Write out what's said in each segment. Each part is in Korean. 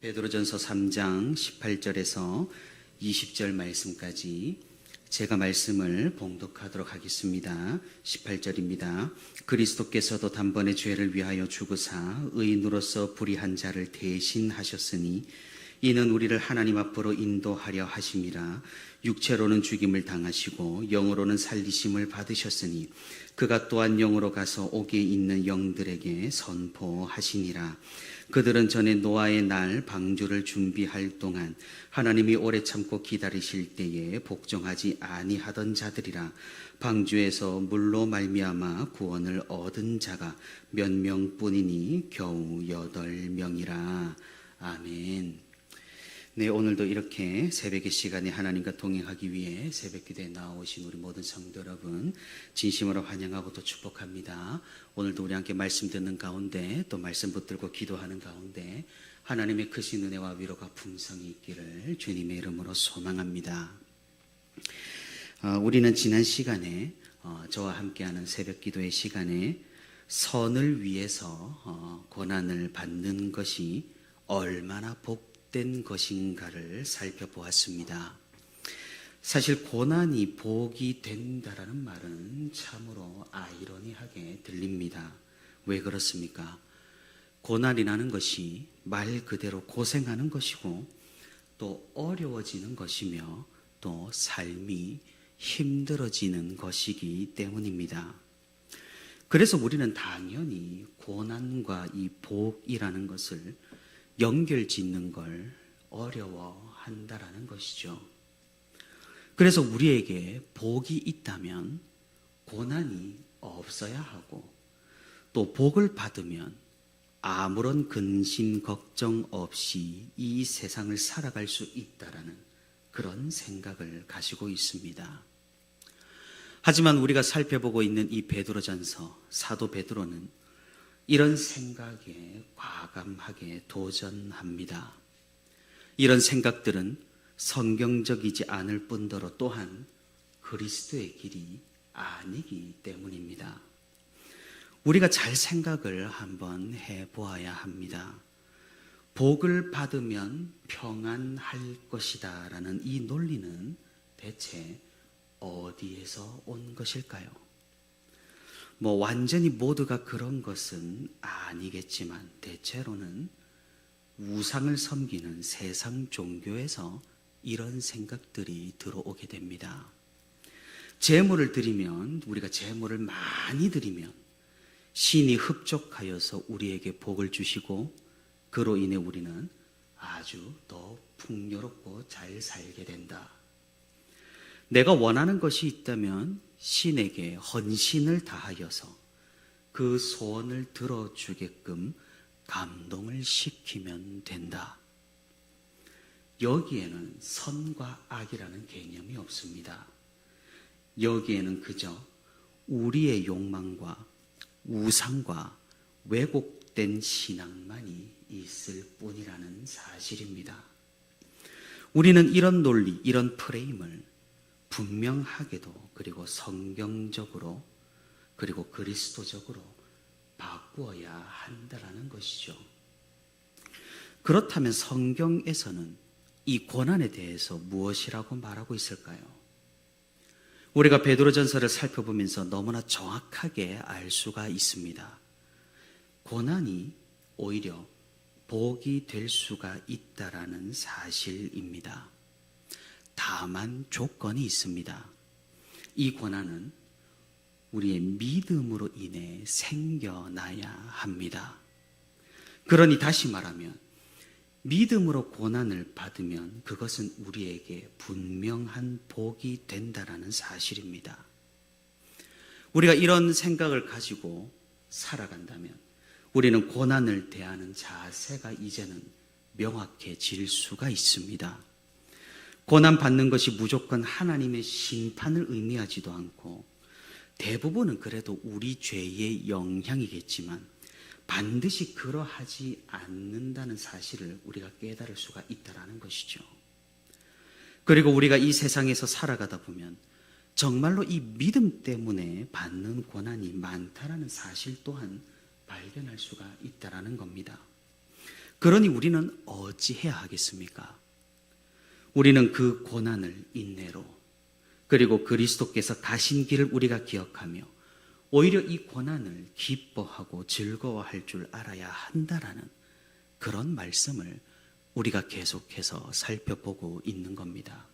베드로전서 3장 18절에서 20절 말씀까지 제가 말씀을 봉독하도록 하겠습니다. 18절입니다. 그리스도께서도 단번에 죄를 위하여 죽으사 의인으로서 불의한 자를 대신하셨으니 이는 우리를 하나님 앞으로 인도하려 하심이라 육체로는 죽임을 당하시고 영으로는 살리심을 받으셨으니 그가 또한 영으로 가서 옥에 있는 영들에게 선포하시니라 그들은 전에 노아의 날 방주를 준비할 동안 하나님이 오래 참고 기다리실 때에 복종하지 아니하던 자들이라 방주에서 물로 말미암아 구원을 얻은 자가 몇 명뿐이니 겨우 여덟 명이라 아멘. 네, 오늘도 이렇게 새벽의 시간에 하나님과 동행하기 위해 새벽 기도에 나오신 우리 모든 성도 여러분 진심으로 환영하고 또 축복합니다. 오늘도 우리 함께 말씀 듣는 가운데 또 말씀 붙들고 기도하는 가운데 하나님의 크신 은혜와 위로가 풍성히 있기를 주님의 이름으로 소망합니다. 어, 우리는 지난 시간에 어, 저와 함께하는 새벽 기도의 시간에 선을 위해서 어, 고난을 받는 것이 얼마나 복 된 것인가를 살펴보았습니다. 사실 고난이 복이 된다라는 말은 참으로 아이러니하게 들립니다. 왜 그렇습니까? 고난이라는 것이 말 그대로 고생하는 것이고 또 어려워지는 것이며 또 삶이 힘들어지는 것이기 때문입니다. 그래서 우리는 당연히 고난과 이 복이라는 것을 연결 짓는 걸 어려워한다라는 것이죠. 그래서 우리에게 복이 있다면 고난이 없어야 하고 또 복을 받으면 아무런 근심 걱정 없이 이 세상을 살아갈 수 있다라는 그런 생각을 가지고 있습니다. 하지만 우리가 살펴보고 있는 이 베드로전서 사도 베드로는 이런 생각에 과감하게 도전합니다. 이런 생각들은 성경적이지 않을 뿐더러 또한 그리스도의 길이 아니기 때문입니다. 우리가 잘 생각을 한번 해 보아야 합니다. 복을 받으면 평안할 것이다 라는 이 논리는 대체 어디에서 온 것일까요? 뭐 완전히 모두가 그런 것은 아니겠지만 대체로는 우상을 섬기는 세상 종교에서 이런 생각들이 들어오게 됩니다. 재물을 드리면 우리가 재물을 많이 드리면 신이 흡족하여서 우리에게 복을 주시고 그로 인해 우리는 아주 더 풍요롭고 잘 살게 된다. 내가 원하는 것이 있다면 신에게 헌신을 다하여서 그 소원을 들어주게끔 감동을 시키면 된다. 여기에는 선과 악이라는 개념이 없습니다. 여기에는 그저 우리의 욕망과 우상과 왜곡된 신앙만이 있을 뿐이라는 사실입니다. 우리는 이런 논리, 이런 프레임을 분명하게도 그리고 성경적으로 그리고 그리스도적으로 바꾸어야 한다라는 것이죠. 그렇다면 성경에서는 이 고난에 대해서 무엇이라고 말하고 있을까요? 우리가 베드로전서를 살펴보면서 너무나 정확하게 알 수가 있습니다. 고난이 오히려 복이 될 수가 있다라는 사실입니다. 다만 조건이 있습니다. 이 고난은 우리의 믿음으로 인해 생겨나야 합니다. 그러니 다시 말하면 믿음으로 고난을 받으면 그것은 우리에게 분명한 복이 된다라는 사실입니다. 우리가 이런 생각을 가지고 살아간다면 우리는 고난을 대하는 자세가 이제는 명확해질 수가 있습니다. 고난 받는 것이 무조건 하나님의 심판을 의미하지도 않고 대부분은 그래도 우리 죄의 영향이겠지만 반드시 그러하지 않는다는 사실을 우리가 깨달을 수가 있다라는 것이죠. 그리고 우리가 이 세상에서 살아가다 보면 정말로 이 믿음 때문에 받는 고난이 많다라는 사실 또한 발견할 수가 있다라는 겁니다. 그러니 우리는 어찌해야 하겠습니까? 우리는 그 고난을 인내로 그리고 그리스도께서 가신 길을 우리가 기억하며 오히려 이 고난을 기뻐하고 즐거워할 줄 알아야 한다라는 그런 말씀을 우리가 계속해서 살펴보고 있는 겁니다.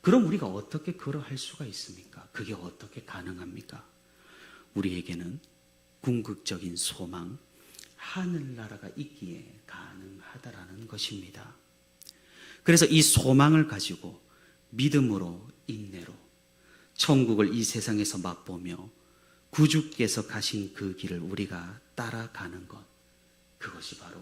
그럼 우리가 어떻게 그러할 수가 있습니까? 그게 어떻게 가능합니까? 우리에게는 궁극적인 소망, 하늘나라가 있기에 가능하다라는 것입니다. 그래서 이 소망을 가지고 믿음으로 인내로 천국을 이 세상에서 맛보며 구주께서 가신 그 길을 우리가 따라가는 것 그것이 바로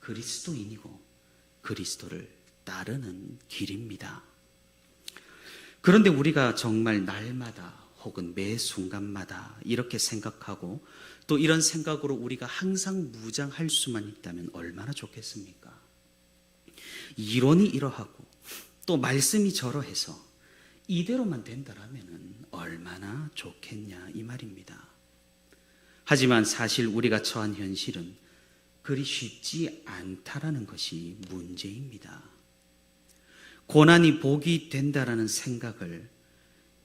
그리스도인이고 그리스도를 따르는 길입니다. 그런데 우리가 정말 날마다 혹은 매 순간마다 이렇게 생각하고 또 이런 생각으로 우리가 항상 무장할 수만 있다면 얼마나 좋겠습니까? 이론이 이러하고 또 말씀이 저러해서 이대로만 된다라면 얼마나 좋겠냐 이 말입니다. 하지만 사실 우리가 처한 현실은 그리 쉽지 않다라는 것이 문제입니다. 고난이 복이 된다라는 생각을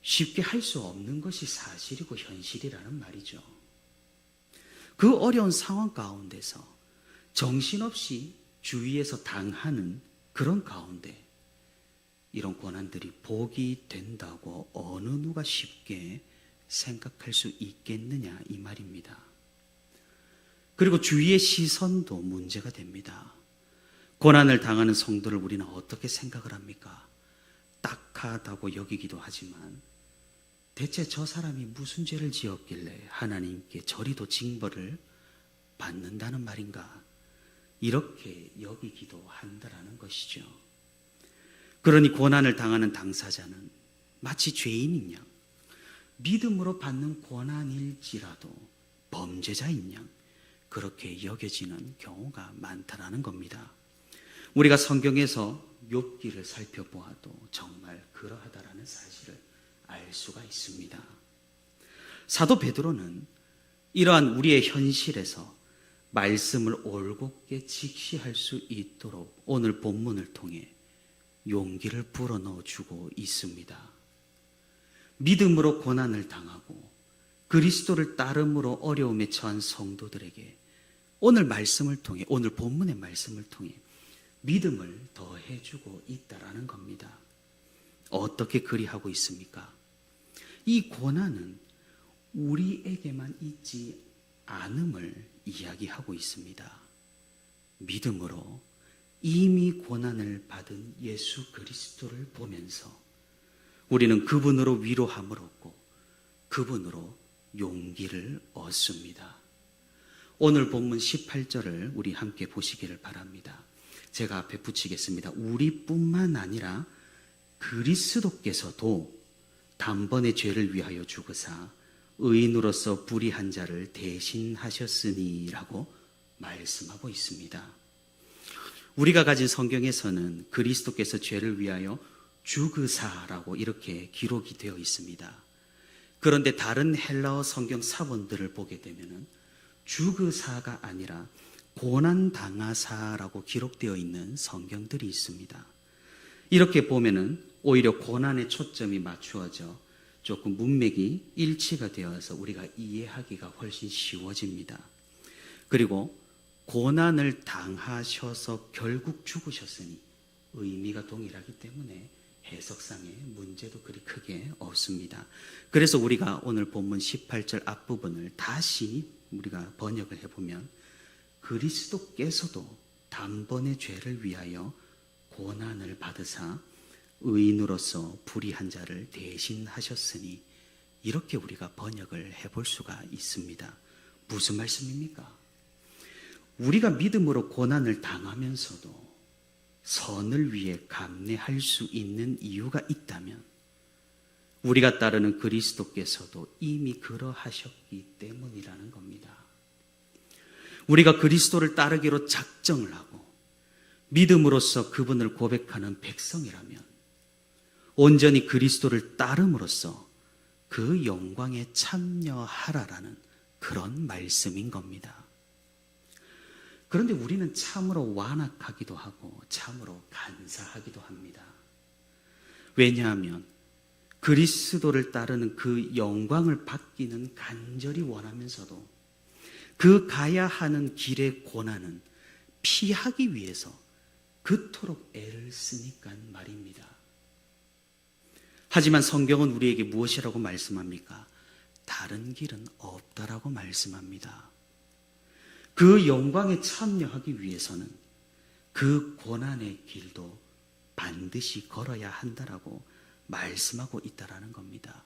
쉽게 할 수 없는 것이 사실이고 현실이라는 말이죠. 그 어려운 상황 가운데서 정신없이 주위에서 당하는 그런 가운데 이런 고난들이 복이 된다고 어느 누가 쉽게 생각할 수 있겠느냐 이 말입니다. 그리고 주위의 시선도 문제가 됩니다. 고난을 당하는 성도를 우리는 어떻게 생각을 합니까? 딱하다고 여기기도 하지만 대체 저 사람이 무슨 죄를 지었길래 하나님께 저리도 징벌을 받는다는 말인가? 이렇게 여기기도 한다라는 것이죠. 그러니 고난을 당하는 당사자는 마치 죄인인 양, 믿음으로 받는 고난일지라도 범죄자인 양, 그렇게 여겨지는 경우가 많다라는 겁니다. 우리가 성경에서 욥기를 살펴보아도 정말 그러하다라는 사실을 알 수가 있습니다. 사도 베드로는 이러한 우리의 현실에서 말씀을 올곧게 직시할 수 있도록 오늘 본문을 통해 용기를 불어넣어 주고 있습니다. 믿음으로 고난을 당하고 그리스도를 따름으로 어려움에 처한 성도들에게 오늘 말씀을 통해 오늘 본문의 말씀을 통해 믿음을 더해 주고 있다라는 겁니다. 어떻게 그리하고 있습니까? 이 고난은 우리에게만 있지 않음을 이야기하고 있습니다. 믿음으로 이미 고난을 받은 예수 그리스도를 보면서 우리는 그분으로 위로함을 얻고 그분으로 용기를 얻습니다. 오늘 본문 18절을 우리 함께 보시기를 바랍니다. 제가 앞에 붙이겠습니다. 우리뿐만 아니라 그리스도께서도 단번에 죄를 위하여 죽으사 의인으로서 불의한 자를 대신하셨으니라고 말씀하고 있습니다. 우리가 가진 성경에서는 그리스도께서 죄를 위하여 죽으사라고 이렇게 기록이 되어 있습니다. 그런데 다른 헬라어 성경 사본들을 보게 되면은 죽으사가 아니라 고난 당하사라고 기록되어 있는 성경들이 있습니다. 이렇게 보면은 오히려 고난의 초점이 맞추어져 조금 문맥이 일치가 되어서 우리가 이해하기가 훨씬 쉬워집니다. 그리고 고난을 당하셔서 결국 죽으셨으니 의미가 동일하기 때문에 해석상의 문제도 그리 크게 없습니다. 그래서 우리가 오늘 본문 18절 앞부분을 다시 우리가 번역을 해보면 그리스도께서도 단번의 죄를 위하여 고난을 받으사 의인으로서 불의한 자를 대신하셨으니 이렇게 우리가 번역을 해볼 수가 있습니다. 무슨 말씀입니까? 우리가 믿음으로 고난을 당하면서도 선을 위해 감내할 수 있는 이유가 있다면 우리가 따르는 그리스도께서도 이미 그러하셨기 때문이라는 겁니다. 우리가 그리스도를 따르기로 작정을 하고 믿음으로써 그분을 고백하는 백성이라면 온전히 그리스도를 따름으로써 그 영광에 참여하라라는 그런 말씀인 겁니다. 그런데 우리는 참으로 완악하기도 하고 참으로 간사하기도 합니다. 왜냐하면 그리스도를 따르는 그 영광을 받기는 간절히 원하면서도 그 가야 하는 길의 고난은 피하기 위해서 그토록 애를 쓰니까 말입니다. 하지만 성경은 우리에게 무엇이라고 말씀합니까? 다른 길은 없다라고 말씀합니다. 그 영광에 참여하기 위해서는 그 고난의 길도 반드시 걸어야 한다라고 말씀하고 있다라는 겁니다.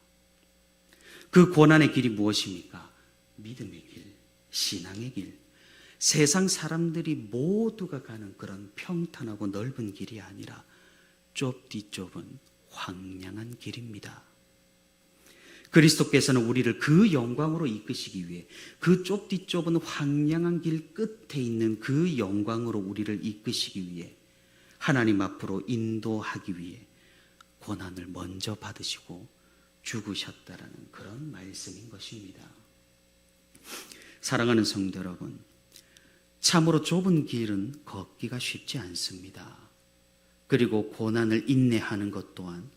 그 고난의 길이 무엇입니까? 믿음의 길, 신앙의 길, 세상 사람들이 모두가 가는 그런 평탄하고 넓은 길이 아니라 좁디 좁은 황량한 길입니다. 그리스도께서는 우리를 그 영광으로 이끄시기 위해 그 좁디 좁은 황량한 길 끝에 있는 그 영광으로 우리를 이끄시기 위해 하나님 앞으로 인도하기 위해 고난을 먼저 받으시고 죽으셨다라는 그런 말씀인 것입니다. 사랑하는 성도 여러분, 참으로 좁은 길은 걷기가 쉽지 않습니다. 그리고 고난을 인내하는 것 또한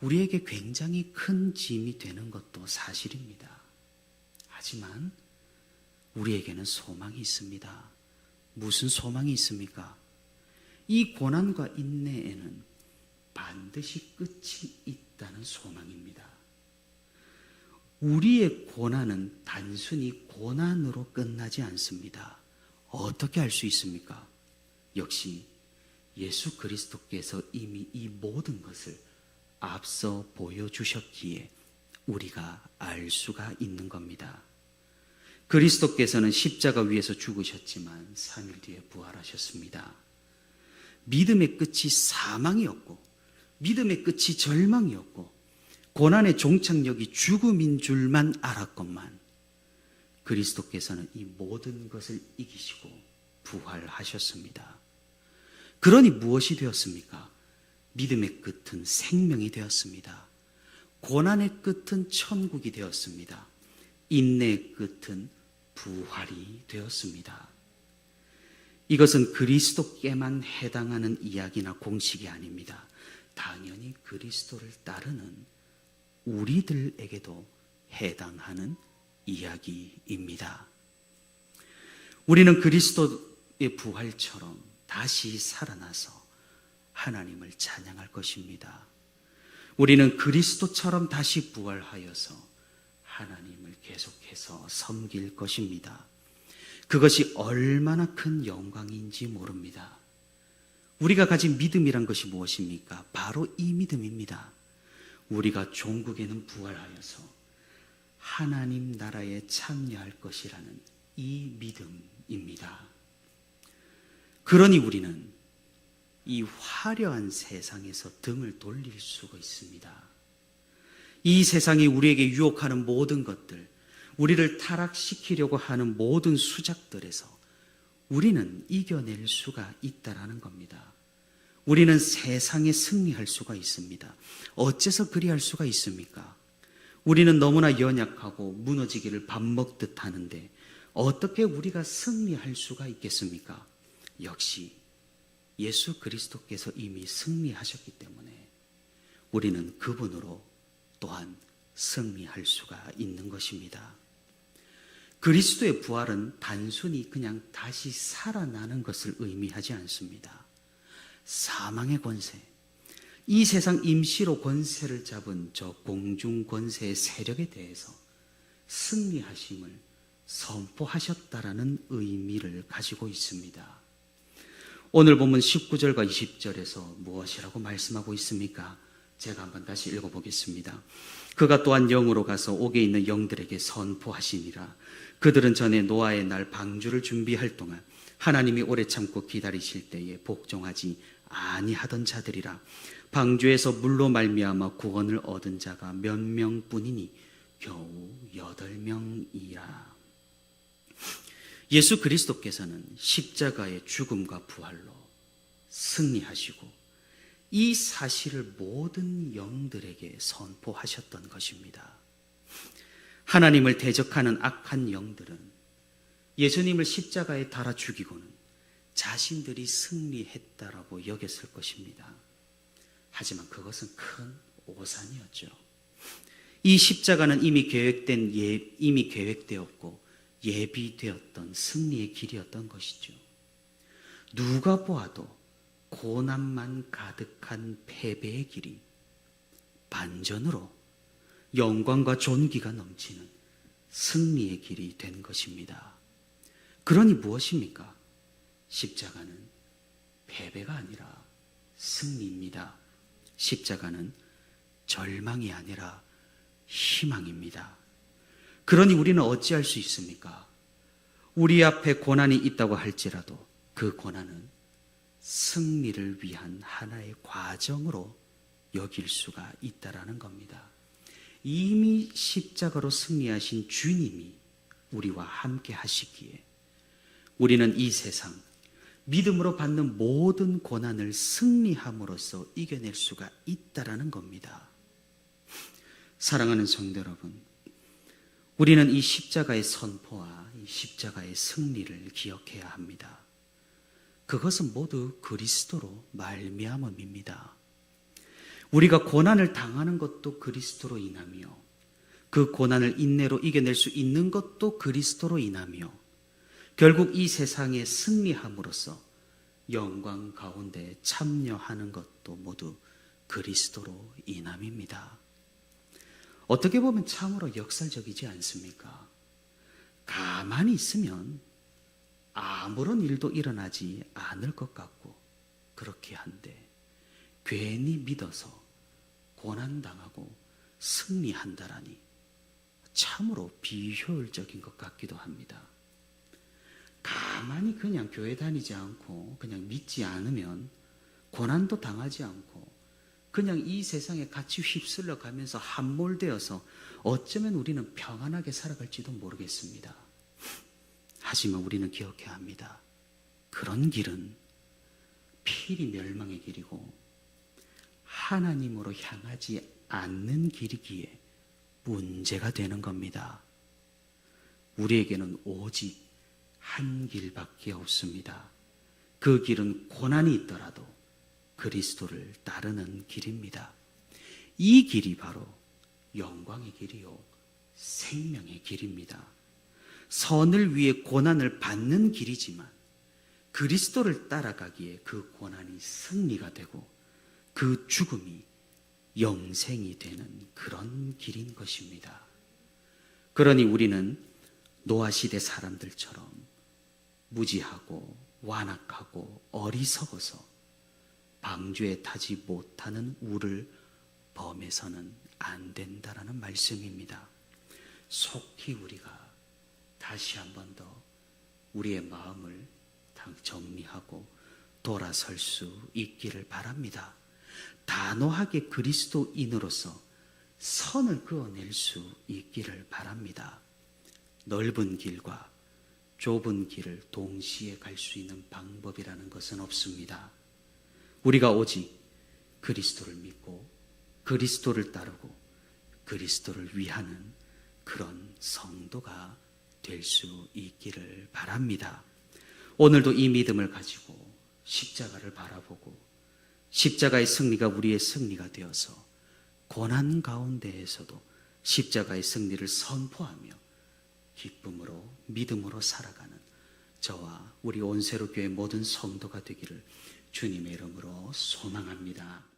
우리에게 굉장히 큰 짐이 되는 것도 사실입니다. 하지만 우리에게는 소망이 있습니다. 무슨 소망이 있습니까? 이 고난과 인내에는 반드시 끝이 있다는 소망입니다. 우리의 고난은 단순히 고난으로 끝나지 않습니다. 어떻게 알 수 있습니까? 역시 예수 그리스도께서 이미 이 모든 것을 앞서 보여주셨기에 우리가 알 수가 있는 겁니다. 그리스도께서는 십자가 위에서 죽으셨지만 3일 뒤에 부활하셨습니다. 믿음의 끝이 사망이었고, 믿음의 끝이 절망이었고, 고난의 종착역이 죽음인 줄만 알았건만, 그리스도께서는 이 모든 것을 이기시고 부활하셨습니다. 그러니 무엇이 되었습니까? 믿음의 끝은 생명이 되었습니다. 고난의 끝은 천국이 되었습니다. 인내의 끝은 부활이 되었습니다. 이것은 그리스도께만 해당하는 이야기나 공식이 아닙니다. 당연히 그리스도를 따르는 우리들에게도 해당하는 이야기입니다. 우리는 그리스도의 부활처럼 다시 살아나서 하나님을 찬양할 것입니다. 우리는 그리스도처럼 다시 부활하여서 하나님을 계속해서 섬길 것입니다. 그것이 얼마나 큰 영광인지 모릅니다. 우리가 가진 믿음이란 것이 무엇입니까? 바로 이 믿음입니다. 우리가 종국에는 부활하여서 하나님 나라에 참여할 것이라는 이 믿음입니다. 그러니 우리는 이 화려한 세상에서 등을 돌릴 수가 있습니다. 이 세상이 우리에게 유혹하는 모든 것들, 우리를 타락시키려고 하는 모든 수작들에서 우리는 이겨낼 수가 있다라는 겁니다. 우리는 세상에 승리할 수가 있습니다. 어째서 그리 할 수가 있습니까? 우리는 너무나 연약하고 무너지기를 밥 먹듯 하는데 어떻게 우리가 승리할 수가 있겠습니까? 역시 예수 그리스도께서 이미 승리하셨기 때문에 우리는 그분으로 또한 승리할 수가 있는 것입니다. 그리스도의 부활은 단순히 그냥 다시 살아나는 것을 의미하지 않습니다. 사망의 권세, 이 세상 임시로 권세를 잡은 저 공중 권세의 세력에 대해서 승리하심을 선포하셨다라는 의미를 가지고 있습니다. 오늘 보면 19절과 20절에서 무엇이라고 말씀하고 있습니까? 제가 한번 다시 읽어보겠습니다. 그가 또한 영으로 가서 옥에 있는 영들에게 선포하시니라. 그들은 전에 노아의 날 방주를 준비할 동안 하나님이 오래 참고 기다리실 때에 복종하지 아니하던 자들이라. 방주에서 물로 말미암아 구원을 얻은 자가 몇 명뿐이니 겨우 여덟 명이라. 예수 그리스도께서는 십자가의 죽음과 부활로 승리하시고 이 사실을 모든 영들에게 선포하셨던 것입니다. 하나님을 대적하는 악한 영들은 예수님을 십자가에 달아 죽이고는 자신들이 승리했다라고 여겼을 것입니다. 하지만 그것은 큰 오산이었죠. 이 십자가는 이미 계획된 예, 이미 계획되었고 예비되었던 승리의 길이었던 것이죠. 누가 보아도 고난만 가득한 패배의 길이 반전으로 영광과 존귀가 넘치는 승리의 길이 된 것입니다. 그러니 무엇입니까? 십자가는 패배가 아니라 승리입니다. 십자가는 절망이 아니라 희망입니다. 그러니 우리는 어찌할 수 있습니까? 우리 앞에 고난이 있다고 할지라도 그 고난은 승리를 위한 하나의 과정으로 여길 수가 있다라는 겁니다. 이미 십자가로 승리하신 주님이 우리와 함께 하시기에 우리는 이 세상 믿음으로 받는 모든 고난을 승리함으로써 이겨낼 수가 있다라는 겁니다. 사랑하는 성도 여러분, 우리는 이 십자가의 선포와 이 십자가의 승리를 기억해야 합니다. 그것은 모두 그리스도로 말미암음입니다. 우리가 고난을 당하는 것도 그리스도로 인하며 그 고난을 인내로 이겨낼 수 있는 것도 그리스도로 인하며 결국 이 세상에 승리함으로써 영광 가운데 참여하는 것도 모두 그리스도로 인함입니다. 어떻게 보면 참으로 역설적이지 않습니까? 가만히 있으면 아무런 일도 일어나지 않을 것 같고 그렇게 한데 괜히 믿어서 고난당하고 승리한다라니 참으로 비효율적인 것 같기도 합니다. 가만히 그냥 교회 다니지 않고 그냥 믿지 않으면 고난도 당하지 않고 그냥 이 세상에 같이 휩쓸려 가면서 함몰되어서 어쩌면 우리는 평안하게 살아갈지도 모르겠습니다. 하지만 우리는 기억해야 합니다. 그런 길은 필히 멸망의 길이고 하나님으로 향하지 않는 길이기에 문제가 되는 겁니다. 우리에게는 오직 한 길밖에 없습니다. 그 길은 고난이 있더라도 그리스도를 따르는 길입니다. 이 길이 바로 영광의 길이요, 생명의 길입니다. 선을 위해 고난을 받는 길이지만 그리스도를 따라가기에 그 고난이 승리가 되고 그 죽음이 영생이 되는 그런 길인 것입니다. 그러니 우리는 노아 시대 사람들처럼 무지하고 완악하고 어리석어서 방주에 타지 못하는 우를 범해서는 안 된다라는 말씀입니다. 속히 우리가 다시 한 번 더 우리의 마음을 정리하고 돌아설 수 있기를 바랍니다. 단호하게 그리스도인으로서 선을 그어낼 수 있기를 바랍니다. 넓은 길과 좁은 길을 동시에 갈 수 있는 방법이라는 것은 없습니다. 우리가 오직 그리스도를 믿고 그리스도를 따르고 그리스도를 위하는 그런 성도가 될 수 있기를 바랍니다. 오늘도 이 믿음을 가지고 십자가를 바라보고 십자가의 승리가 우리의 승리가 되어서 고난 가운데에서도 십자가의 승리를 선포하며 기쁨으로 믿음으로 살아가는 저와 우리 온세로 교회 모든 성도가 되기를 주님의 이름으로 소망합니다.